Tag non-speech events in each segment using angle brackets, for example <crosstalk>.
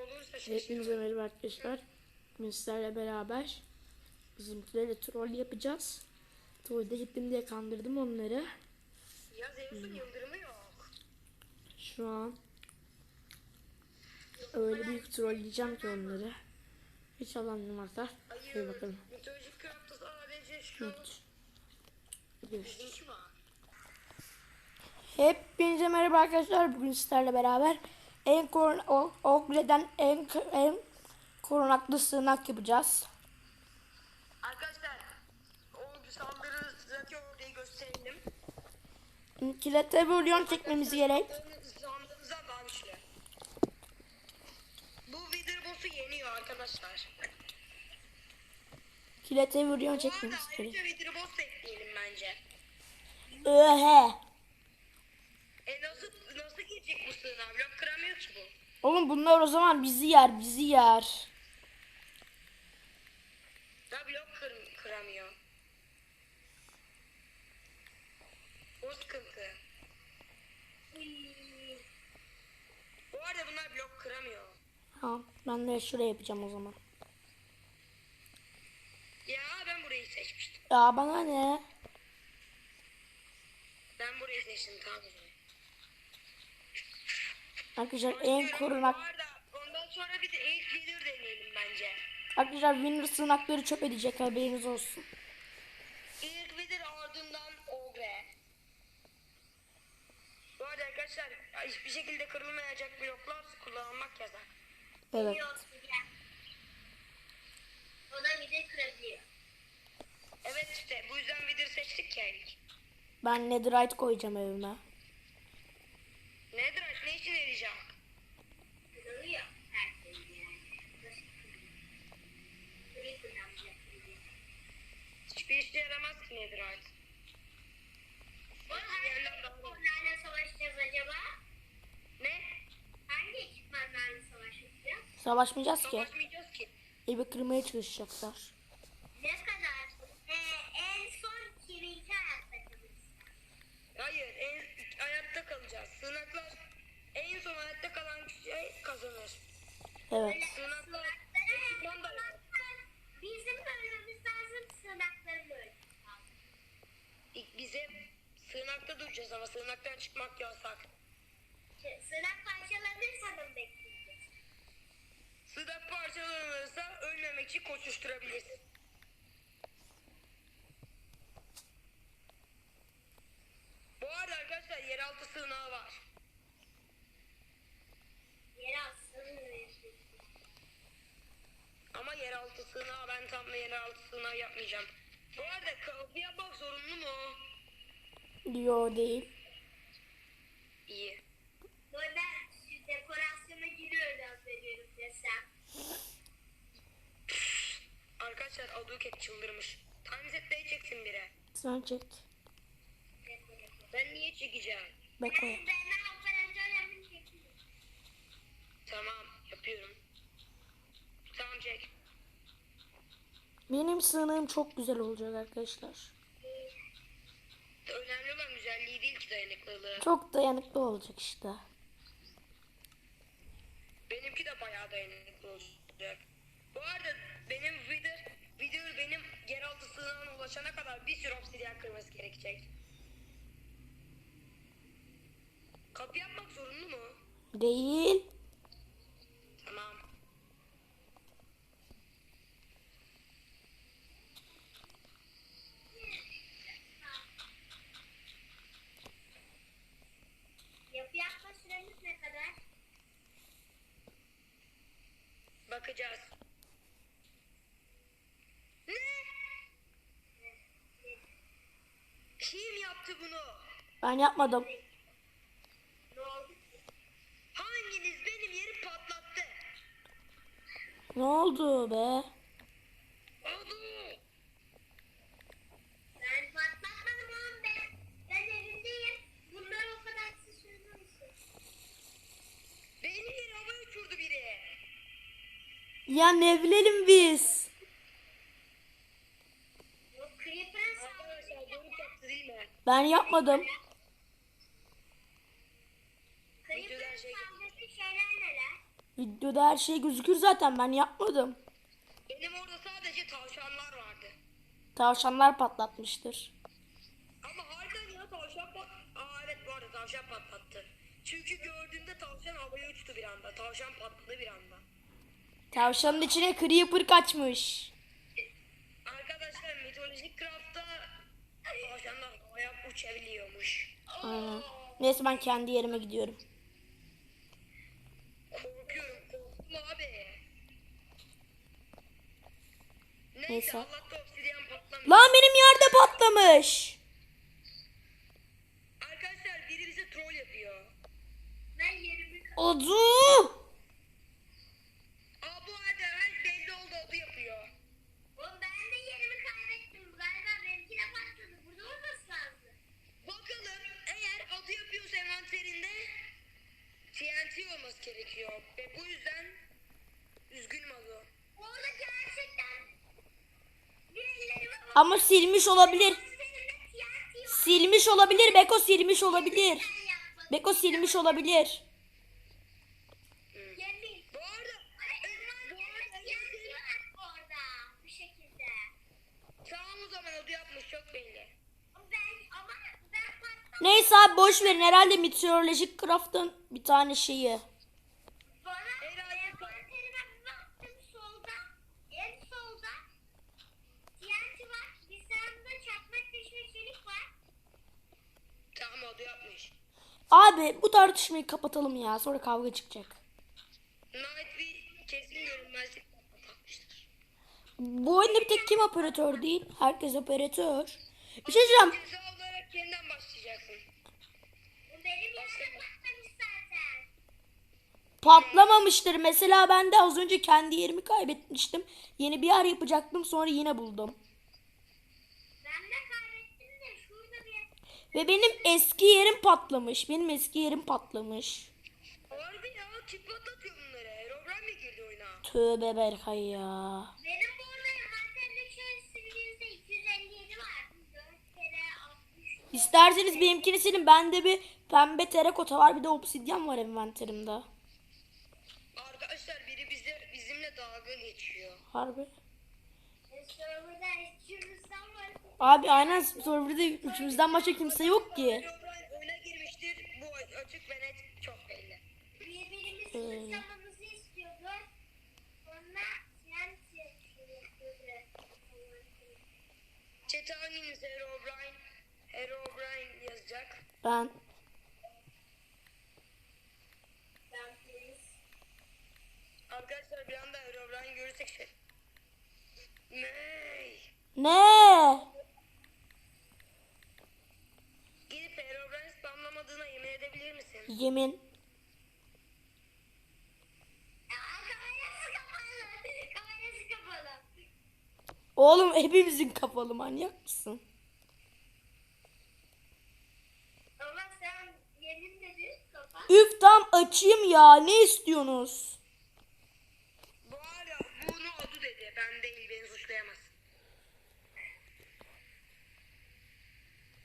olursa şaşırırım. Hepinize merhaba arkadaşlar. Bugün sizlerle beraber bizimkilerle troll yapacağız. Trollde gittim diye kandırdım onları. Ya Zeus'un yıldırımı yok. Şu an öyle büyük trolleyeceğim ki onları. Hiç anlamazlar. Hadi Hayır. bakalım. Mitolojik craft'ta sadece şu. Görüşürüz. Hepinize merhaba arkadaşlar. Bugün sizlerle beraber en korun Ogre'den en en korunaklı sığınak yapacağız. Arkadaşlar o sandığınızdaki örneği gösterelim. Kilete bölyon çekmemiz gerek. Sandığınızda daha güçlü. Bu Wither boss'u yeniyor arkadaşlar. Kilete Bu arada çekmemiz gerek. Wither boss da ekleyelim bence. Öhe. E nasıl nasıl girecek bu sığınağa? Ki bu. Oğlum bunlar o zaman bizi yer, bizi yer. Da blok kır, kıramıyor. O sıkıntı. Bu arada bunlar blok kıramıyor. Tamam, ben de şuraya yapacağım o zaman. Ya ben burayı seçmiştim. Ya bana ne? Ben burayı seçtim tamam. Arkadaşlar en korunak... Ondan sonra bir de ilk leader deneyelim bence. Arkadaşlar Winner sığınakları çöp edecek haberiniz olsun. İlk leader ardından ogre. Bu arada arkadaşlar hiçbir şekilde kırılmayacak bloklar kullanılmak yasak. Evet. O da bir de kırabiliyor. Evet işte bu yüzden leader seçtik ya ilk. Ben netherite koyacağım evime. Nedir ne için yarayacak? Kırılıyor her şey yani. Nasıl kırılıyor? Creeper'dan bile kırılıyor. Hiçbir işe yaramaz ki Netherite. Bu hangi ekipmanlarla savaşacağız acaba? Ne? Hangi ekipmanlarla savaşacağız? Savaşmayacağız ki. Savaşmayacağız ki. Evi kırmaya çalışacaklar. Ne kadar? Ee, en son kiminki hayatta kalırsa. Hayır en, hayatta kalacağız. Sığınaklar en son hayatta kalan kişi kazanır. Evet. Sığınaklar Sığınaklara ekipman da yok. Bizim bölmemiz lazım, sığınakları bölmemiz lazım. İlk bize duracağız ama sığınaktan çıkmak yasak. Sı- Sığınak parçalanırsa da mı bekleyeceğiz? Sığınak parçalanırsa ölmemek için koşuşturabilirsin. Bu arada arkadaşlar yeraltı sığınağı var. Yere atsın Ama yeraltı sığınağı ben tam yeraltı sığınağı yapmayacağım. Bu arada kapı yapmak zorunlu mu? Yo değil. İyi. Burada şu dekorasyona giriyoruz veriyorum desem. Arkadaşlar Aduket çıldırmış. Time set'leyeceksin bire. Sen çek. Ben niye çekeceğim? Bak o. Ben ben operatör yapayım çekeyim. Tamam yapıyorum. Tamam çek. Benim sığınağım çok güzel olacak arkadaşlar. Önemli olan güzelliği değil ki dayanıklılığı. Çok dayanıklı olacak işte. Benimki de bayağı dayanıklı olacak. Bu arada benim Wither, Wither benim yeraltı sığınağına ulaşana kadar bir sürü obsidyen kırması gerekecek. Kapı yapmak zorunlu mu? Değil. Tamam. Yapı yapma süremiz ne kadar? Bakacağız. Ne? Kim yaptı bunu? Ben yapmadım. Ne oldu ki? Hanginiz benim yeri patlattı? Ne oldu be? Oldu. Ben patlatmadım oğlum ben. Ben evimdeyim. Bunlar o kadar siz söylemişsiniz. Benim yeri havaya uçurdu biri. Ne bilelim biz? Ben yapmadım. Videoda her şey gözükür zaten ben yapmadım. Benim orada sadece tavşanlar vardı. Tavşanlar patlatmıştır. Ama harbiden ya tavşan pat... Aa evet bu arada tavşan patlattı. Çünkü gördüğümde tavşan havaya uçtu bir anda. Tavşan patladı bir anda. Tavşanın içine creeper kaçmış. Arkadaşlar mitolojik craft'ta tavşanlar havaya uçabiliyormuş. Aynen. Neyse ben kendi yerime gidiyorum. Korkuyorum korktum abi. Neyse, Neyse. Allah'ta obsidyen patlamıyor. Lan benim yerde patlamış. Arkadaşlar biri bize troll yapıyor. Ben yerimi Odu. Aa bu arada her belli oldu adı yapıyor. Oğlum ben de yerimi kaybettim. Galiba benimki de patladı. Burada olması lazım. Bakalım eğer adı yapıyorsa envanterinde TNT olması gerekiyor. Ve bu yüzden üzgünüm adı. Orada gerçekten birileri var. Ama silmiş olabilir. Silmiş olabilir. Beko silmiş olabilir. Beko silmiş olabilir. Neyse abi boş verin. Herhalde meteorolojik craft'ın bir tane şeyi. Bana Herhalde- envanterime bir baktım solda. En solda. TNT var. Bir sağında çakmak taşı ve çelik var. Adı yapmış. Abi bu tartışmayı kapatalım ya. Sonra kavga çıkacak. Night bir kesin görünmezlik. Bu oyunda bir tek kim operatör değil? Herkes operatör. Bir şey diyeceğim. Ceza olarak yeniden başlayacaksın. Bu benim yerde patlamış zaten. Patlamamıştır. Mesela ben de az önce kendi yerimi kaybetmiştim. Yeni bir yer yapacaktım sonra yine buldum. Ben de kaybettim de şurada bir Ve benim eski yerim patlamış. Benim eski yerim patlamış. Harbi ya kim patlatıyor bunları? Herobrine mi girdi oyuna? Tövbe Berkay ya. benim burada envanterimde şöyle sivilinizde 257 var. 4 kere 60. İsterseniz benimkini silin. Bende bir pembe terakota var. Bir de obsidyen var envanterimde. Arkadaşlar biri bize bizimle dalga geçiyor. Harbi. Serverda içimizden var. Abi aynen serverda üçümüzden başka kimse yok ki. Herobrine oyuna girmiştir. Bu açık ve net çok belli. Birbirimizi suçlamamızı istiyordu. Sonra TNT yapıyordu. Chat'e hanginiz Herobrine? Herobrine yazacak. Ben. Arkadaşlar bir anda Herobrine görürsek şey... Ney? Ne? Gidip Herobrine spamlamadığına yemin edebilir misin? Yemin. Oğlum hepimizin kapalı manyak mısın? Ama sen yemin dedin kapat. Üf tam açayım ya. Ne istiyorsunuz? Bu hala bunu adı dedi. Ben değil beni suçlayamaz.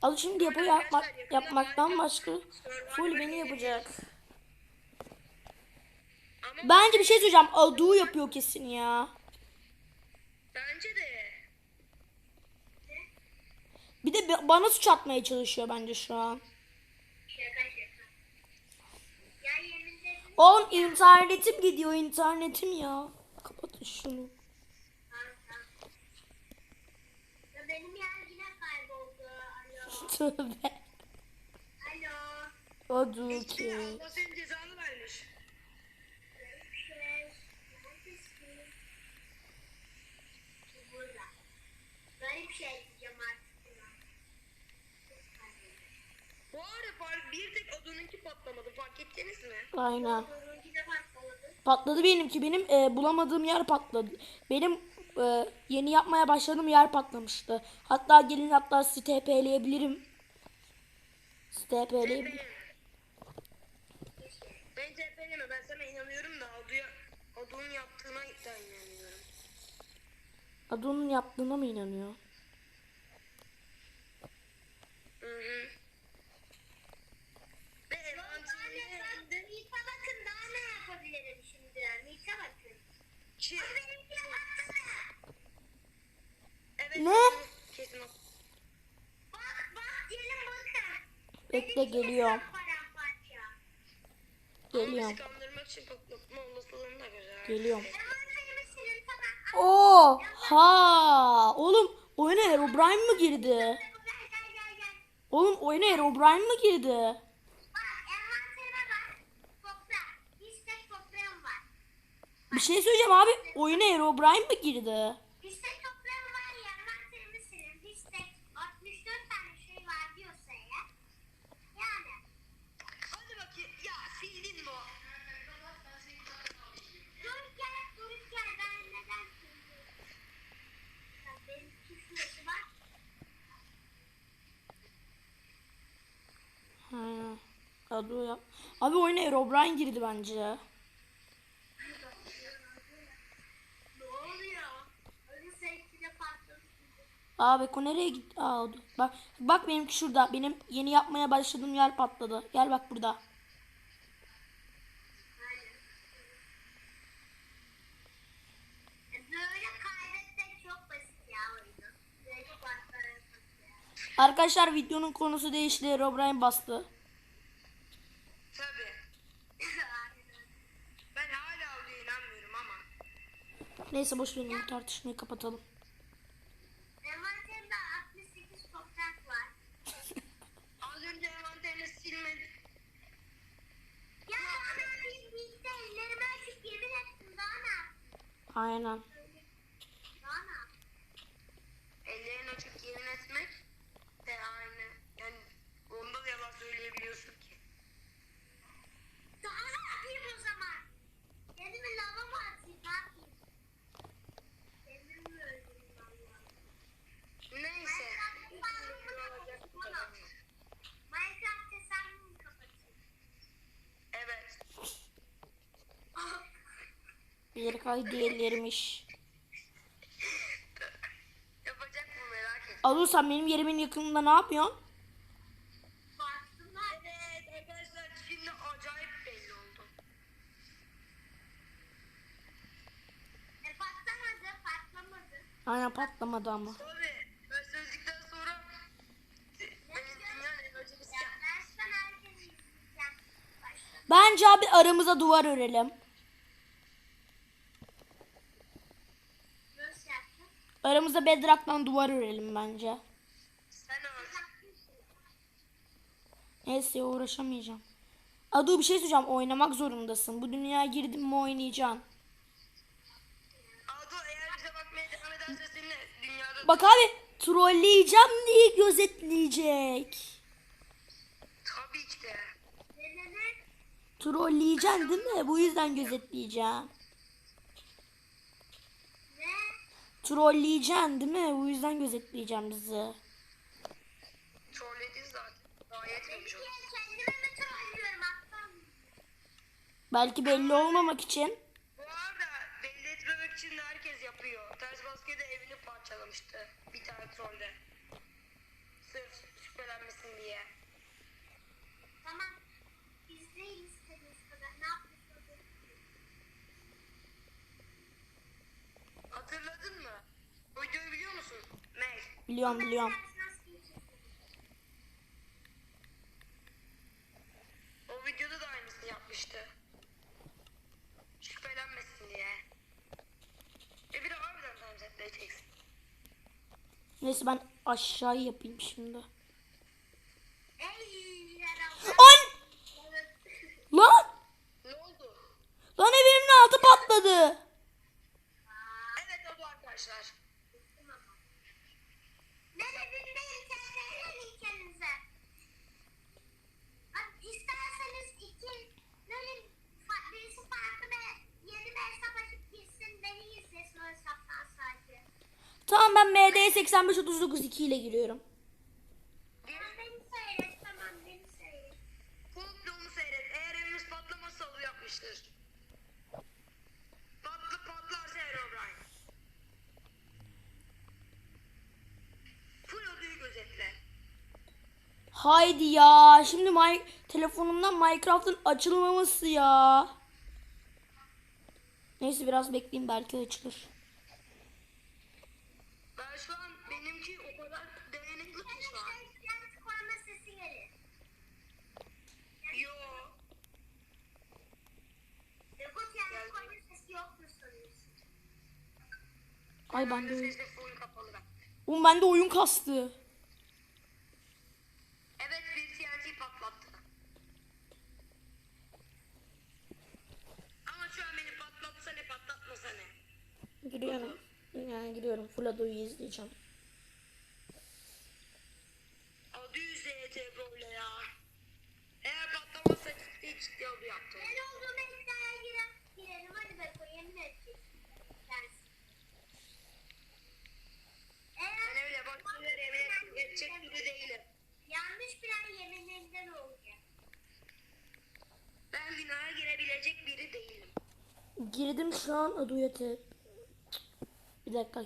Al şimdi yapı yapmak, yapmaktan başka full beni yapacak. Bence bir şey söyleyeceğim. Adu yapıyor kesin ya. bence de. Bir de bana suç atmaya çalışıyor bence şu an. Oğlum internetim gidiyor internetim ya. Kapatın şunu. Tamam tamam. Ya benim yer yine kayboldu. Alo. Tövbe. Alo. İşte ki. Allah senin cezanı vermiş. Garip şey diyeceğim artık. Bu arada fark, bir tek adınınki patlamadı. Fark ettiniz mi? Aynen. Patlamadı. Patladı benimki. Benim e, bulamadığım yer patladı. Benim e, yeni yapmaya başladığım yer patlamıştı. Hatta gelin hatta sizi TP'leyebilirim. Sizi TP'leyebilirim. Ben TP'leme ben sana inanıyorum da Adu'ya Adu'nun yaptığına da inanıyorum. Adun'un yaptığına mı inanıyor? Hı hı. Ve Daha ne envanterinde ben bir bakın daha ne yapabilirim şimdi. Şey, Benimkine baksana. evet. Ne? Kesin o. Bak bak gelin bakın. Bekle geliyorum. Geliyorum. Geliyorum. Silin tamam. Oha! Oğlum oyuna Herobrine mı girdi? Oğlum oyuna Herobrine mı girdi? Bir şey söyleyeceğim abi. Oyuna Herobrine mi girdi? Adı o ya. Abi oyuna Herobrine girdi bence. Aa Beko nereye gitti? Aa Bak, bak benimki şurada. Benim yeni yapmaya başladığım yer patladı. Gel bak burada. Arkadaşlar videonun konusu değişti. Herobrine bastı. Tabii. Ben hala oraya inanmıyorum ama. Neyse boş verin tartışmayı kapatalım. Envanterimde 68 toprak var. <laughs> Az önce envanterini silmedi. Ya bana bir bilse ellerimi açıp yemin ettim daha ne yapayım? Aynen. Daha ne yapayım? Ellerini açıp yemin etmek de aynı. Yani onda da yalan söyleyebiliyorsun ki. Daha ne yapayım o zaman? Kendimi lava mı atayım ne yapayım? Kendimi mi öldüreyim Allah'ım? Neyse. Minecraft hesabımı kapatayım. Evet. Bir kay diğerlermiş. Yapacak mı merak et. Alo sen benim yerimin yakınında ne yapıyorsun? Baksınlar. Evet arkadaşlar şimdi acayip belli oldu. E patlamadı, patlamadı. Aynen patlamadı ama. Tabii. Ben sözlükten sonra benim dünyanın en özelisi Ya ben şu an herkesi izleyeceğim. Başla. Bence abi aramıza duvar örelim. Nasıl yaptın? Aramıza bedrock'tan duvar örelim bence. Sen. Neyse uğraşamayacağım. Adu bir şey söyleyeceğim. Oynamak zorundasın. Bu dünyaya girdin mi oynayacaksın. Ado eğer bize bakmaya devam ederse seni dünyada... Bak abi trolleyeceğim diye gözetleyecek. Tabii ki de. Trolleyeceksin değil mi? Bu yüzden gözetleyeceğim. Ne? Trolleyeceksin değil mi? Bu yüzden gözetleyeceğim bizi. Trolledin zaten. Mı? Belki belli olmamak için. Bu arada belli etmemek için de herkes yapıyor. Ters baskede evini parçalamıştı. Bir tane trolde. Sırf şüphelenmesin diye. Tamam. İzleyin istediğiniz kadar. Ne yapıyorsunuz? Hatırladın mı? O videoyu biliyor musun? Meg. Biliyorum biliyorum. O videoda da aynısını yapmıştı. Şüphelenmesin diye. E bir de harbiden temizleyeceksin. Neyse ben aşağıyı yapayım şimdi. An! Lan! Ne oldu? Lan evimin altı patladı. Evet oldu arkadaşlar. Ben evimdeyim. Kendine kendinize. Bak isterseniz iki böyle fa- birisi farklı ve yeni bir hesap açıp girsin. Beni izlesin o hesaptan sadece. Tamam ben MD 8539 2 ile giriyorum. Gözetle. Haydi ya. Şimdi my telefonumdan Minecraft'ın açılmaması ya. Neyse biraz bekleyeyim belki açılır. Ben şu an benimki o kadar dayanıklı ki şu an. Yalnız koyma sesi gelir. Yo. Ay ben de oyun. Kapalı ben. Oğlum bende oyun kastı. Giriyorum. Yani giriyorum. Full Ado'yu izleyeceğim. Adı yüzeye böyle ya. Eğer patlamazsa ciddi ciddi adı yaptım. Ben olduğum iddiaya giren girelim. Hadi Beko yemin. Sensin. Ben öyle bak şeyler yemin edecek biri değilim. yanlış bilen yemininden olacak. Ben günaha girebilecek biri değilim. Girdim şu an te... Dakika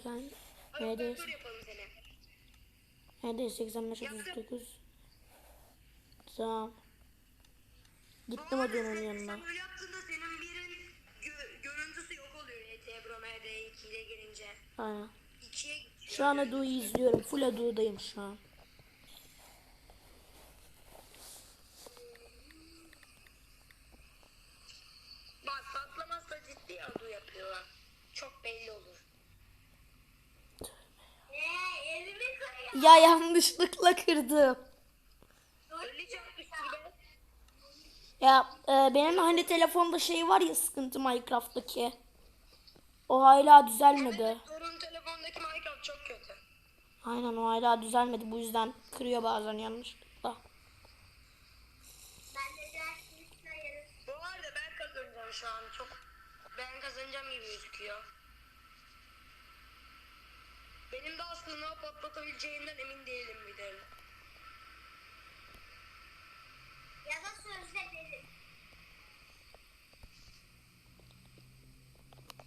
yapalım seni. HD 85 39. Tamam. Gittim sen, yanına. Sen öyle yaptığında senin birin gö- görüntüsü yok oluyor ET Bro MD2 ile girince. Aynen. 2'ye gidiyor. Şu an Ado'yu izliyorum. Full Ado'dayım şu an. Bak patlamazsa ciddi adı yapıyorlar. Çok belli olur. Eee evimi kırıyor. Ya yanlışlıkla kırdım. Ya e, benim hani telefonda şey var ya sıkıntı Minecraft'taki. O hala düzelmedi. Evet, sorun telefondaki Minecraft çok kötü. Aynen o hala düzelmedi. Bu yüzden kırıyor bazen yanlışlıkla. Bu arada ben kazanacağım şu an. Çok ben kazanacağım gibi gözüküyor. Benim de aslında patlatabileceğinden emin değilim bir de. Ya da sözde derim.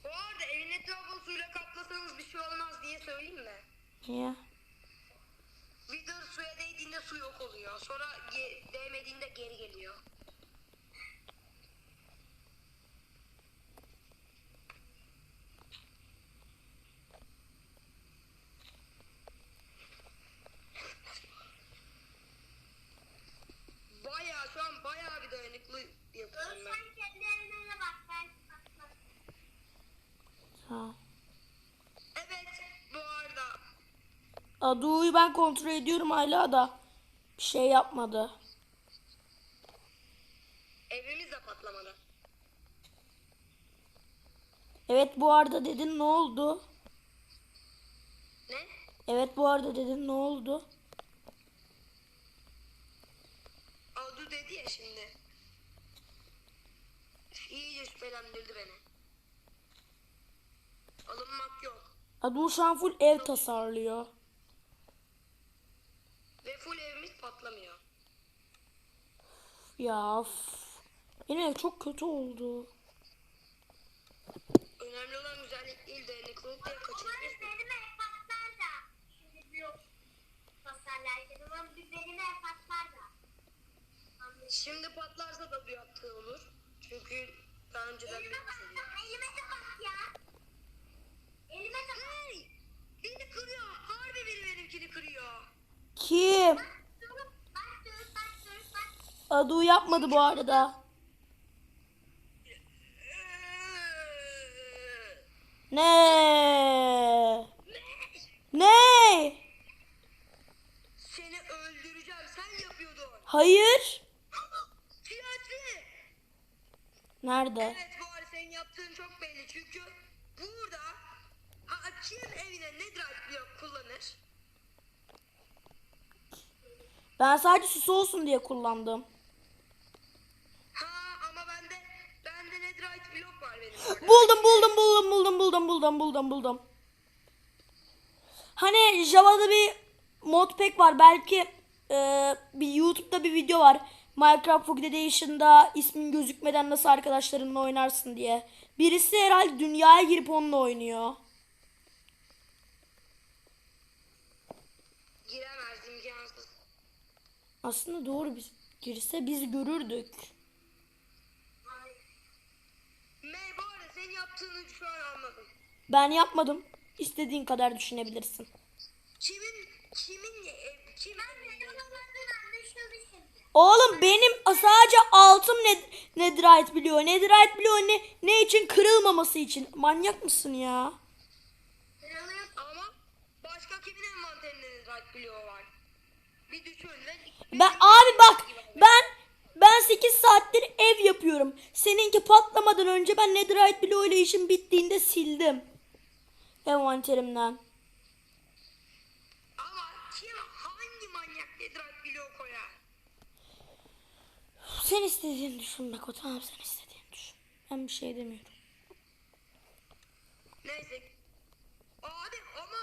Bu arada evin etrafını suyla kaplasanız bir şey olmaz diye söyleyeyim mi? Niye? Wither suya değdiğinde su yok oluyor. Sonra ge- değmediğinde geri geliyor. Bayağı şu an bayağı bir dayanıklı yapıyorum ben. Ölsen kendi evine bak. Ben patlarım. Ha. Evet bu arada Ado'yu ben kontrol ediyorum hala da bir şey yapmadı. evimiz de patlamadı. Evet bu arada dedin ne oldu? Ne? Evet bu arada dedin ne oldu? Adu dedi ya şimdi. İyice şüphelendirdi beni. Alınmak yok. Ado şu an full ev tasarlıyor. Ve full evimiz patlamıyor. Ya of. Benim ev çok kötü oldu. Önemli olan güzellik değil dayanıklılık diye da. Şimdi patlarsa da bir yaptığı olur. Çünkü daha önceden Elime bir bak ya. Elime de bak ya. Elime de bak. Hey! Beni kırıyor. Harbi biri benimkini kırıyor. Kim? Dur, Ado yapmadı bu arada. Ne? Ne? Seni öldüreceğim. Sen yapıyordun. Hayır. Tiyatri. Nerede? Evet bu arada senin yaptığın çok belli çünkü burada kim evine netherite blok kullanır? Ben sadece süs olsun diye kullandım. Buldum buldum buldum buldum buldum buldum buldum buldum. Hani Java'da bir modpack var. Belki e, bir YouTube'da bir video var. Minecraft Fog Edition'da ismin gözükmeden nasıl arkadaşlarınla oynarsın diye. Birisi herhalde dünyaya girip onunla oynuyor. Giremez imkansız. Aslında doğru biz girse biz görürdük. Me bu arada senin yaptığını şu an anladım. Ben yapmadım. İstediğin kadar düşünebilirsin. Kimin kimin ev kimin. Oğlum benim sadece altım ne Netherite biliyor. Netherite biliyor ne ne için kırılmaması için. Manyak mısın ya? Ama başka kimin envanterinde Netherite bloğu var? Bir düşün Ben abi bak ben ben 8 saattir ev yapıyorum. Seninki patlamadan önce ben Netherite bloğu ile işim bittiğinde sildim. Envanterimden. ama kim hangi manyak Netherite bloğu koyar? Sen istediğini düşün Beko tamam sen istediğini düşün. Ben bir şey demiyorum. Neyse. Abi ama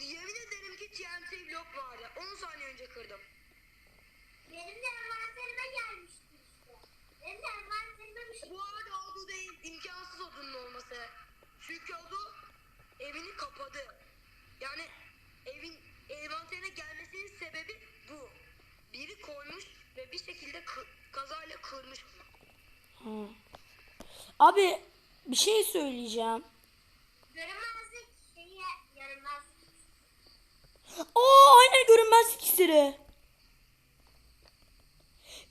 yemin ederim ki TNT blok vardı. 10 saniye önce kırdım. Benim de envanterime gelmişti işte. Benim de envanterime bir şey. Bu arada oldu değil. Odunun olması. Çünkü odu evini kapadı. Yani evin envanterine gelmesinin sebebi bu. Biri koymuş ve bir şekilde kı- kazayla kırmış onu. Abi bir şey söyleyeceğim. Görünmezlik şeyi yarınmazlık. Oo aynen görünmez iksiri.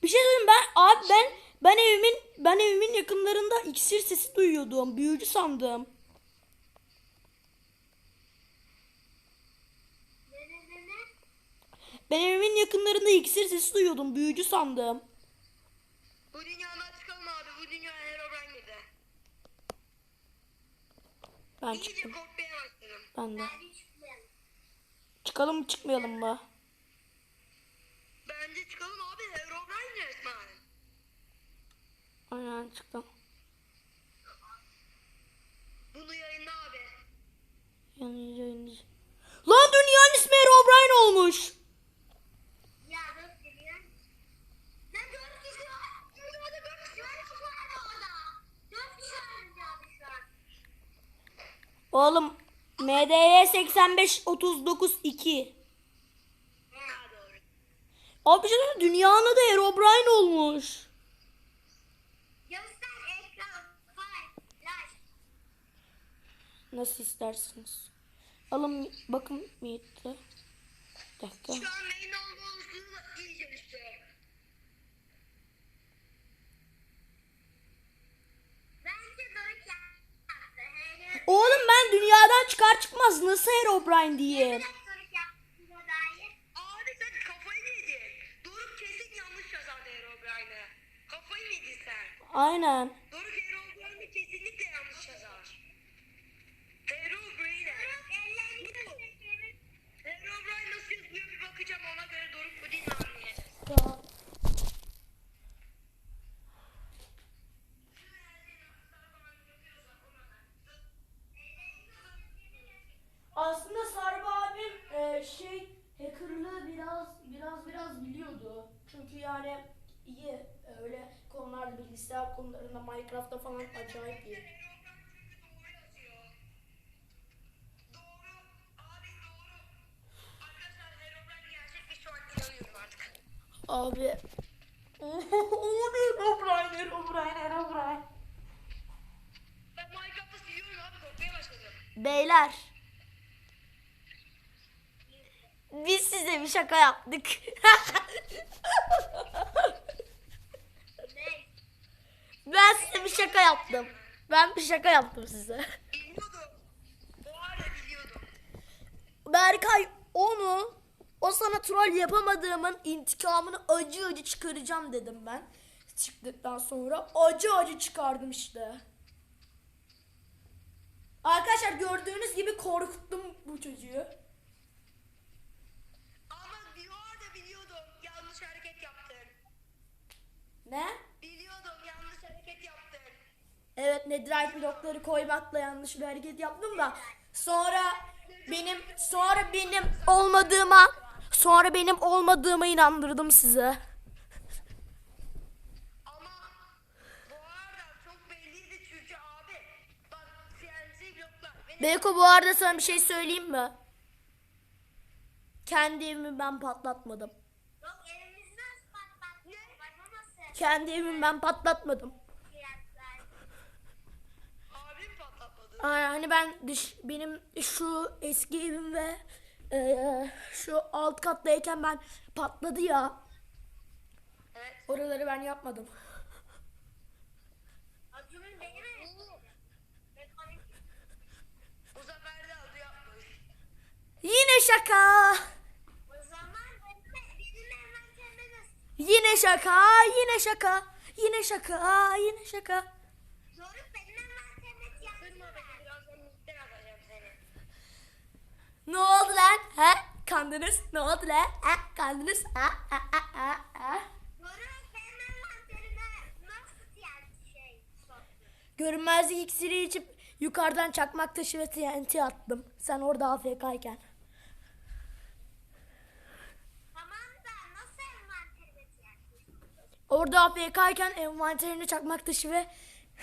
Bir şey söyleyeyim ben abi ben ben evimin ben evimin yakınlarında iksir sesi duyuyordum. Büyücü sandım. Ben evimin yakınlarında iksir sesi duyuyordum. Büyücü sandım. Bu dünyadan çıkalım abi. Bu dünya Herobrine girdi. Ben İyice çıktım. korkmaya başladım. Ben de. Çıkalım mı çıkmayalım mı? Bence çıkalım abi. Herobrine resmen. Aynen çıktım. Bunu yayınla abi. Yani yayınlayacağım. Lan dünyanın ismi Herobrine olmuş. Ya dört geliyor. Ne dört kişi var? Dünyada dört kişi var. Dört kişi var orada. Dört kişi var dünyada şu an. Oğlum MDY 85 39 2. Ha doğru. Abi bir şey dünyanın adı Herobrine olmuş. Nasıl istersiniz? Alın bakın. Bir dakika. Şu an. Oğlum ben dünyadan çıkar çıkmaz nasıl Herobrine diyeyim? Direkt Doruk yaptı buna dair. Abi sen kafayı yedin. Doruk kesin yanlış yazardı Herobrine'ı. Kafayı yedin sen. Aynen. Doruk Herobrine'ı kesinlikle yanlış yazar. Herobrine. Doruk ellerini gösterelim. Herobrine nasıl yazılıyor bir bakacağım ona göre Doruk bu değil mi anlayacağız. Aslında Sarp abim e, şey hackerlığı biraz biraz biraz biliyordu. Çünkü yani iyi öyle konularda bilgisayar konularında Minecraft'ta falan acayip iyi. Herobrine çünkü doğru yazıyor. Doğru. Abi doğru. Arkadaşlar Herobrine gerçek ve şu an inanıyorum artık. Abi. o ne Herobrine Herobrine Herobrine. Ben Minecraft'ı siliyorum abi korkmaya başladım. Beyler. Biz size bir şaka yaptık. Ne? ben size bir şaka yaptım. Ben bir şaka yaptım size. Berkay onu o sana troll yapamadığımın intikamını acı acı çıkaracağım dedim ben. Çıktıktan sonra acı acı çıkardım işte. Arkadaşlar gördüğünüz gibi korkuttum bu çocuğu. Ne? Biliyordum yanlış hareket yaptın. Evet netherite blokları koymakla yanlış bir hareket yaptım da sonra benim sonra benim olmadığıma sonra benim olmadığıma inandırdım size. Beko bu arada sana bir şey söyleyeyim mi? Kendi evimi ben patlatmadım. Yok evimizi nasıl patlattı? Bana nasıl Kendi evimi ben patlatmadım. abim Hani ben dış benim şu eski evim ve eee, şu alt kattayken ben patladı ya. Evet. Oraları ben yapmadım. Acun'un benim Mekanik. Bu sefer de adı yapmış. Yine şaka. O zaman benim, benim envanterimde nasıl? Yine şaka, yine şaka. Yine şaka, yine şaka. Doruk. Ne oldu lan? He? Kandınız? Ne oldu lan? He? Kandınız? Ha? Ha? Ha? Ha? Ha? Görünmezlik iksiri içip yukarıdan çakmak taşı ve TNT attım. Sen orada AFK'yken. Tamam da nasıl envanterime TNT Orada AFK'yken envanterine çakmak taşı ve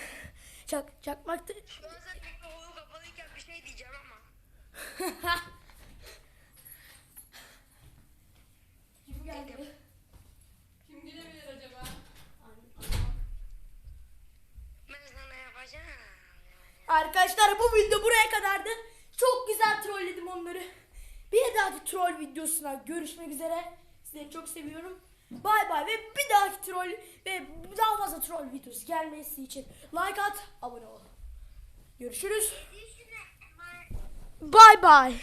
<sighs> çak, çakmak taşı... Şu an mikrofonu kapalıyken bir şey diyeceğim ama. <laughs> Kim geldi? Kim bilebilir acaba? Ben sana yapacağım. Arkadaşlar bu video buraya kadardı. Çok güzel trolledim onları. Bir dahaki troll videosuna görüşmek üzere. Sizleri çok seviyorum. Bay bay ve bir dahaki troll ve daha fazla troll videosu gelmesi için like at, abone ol. Görüşürüz. Bay bay.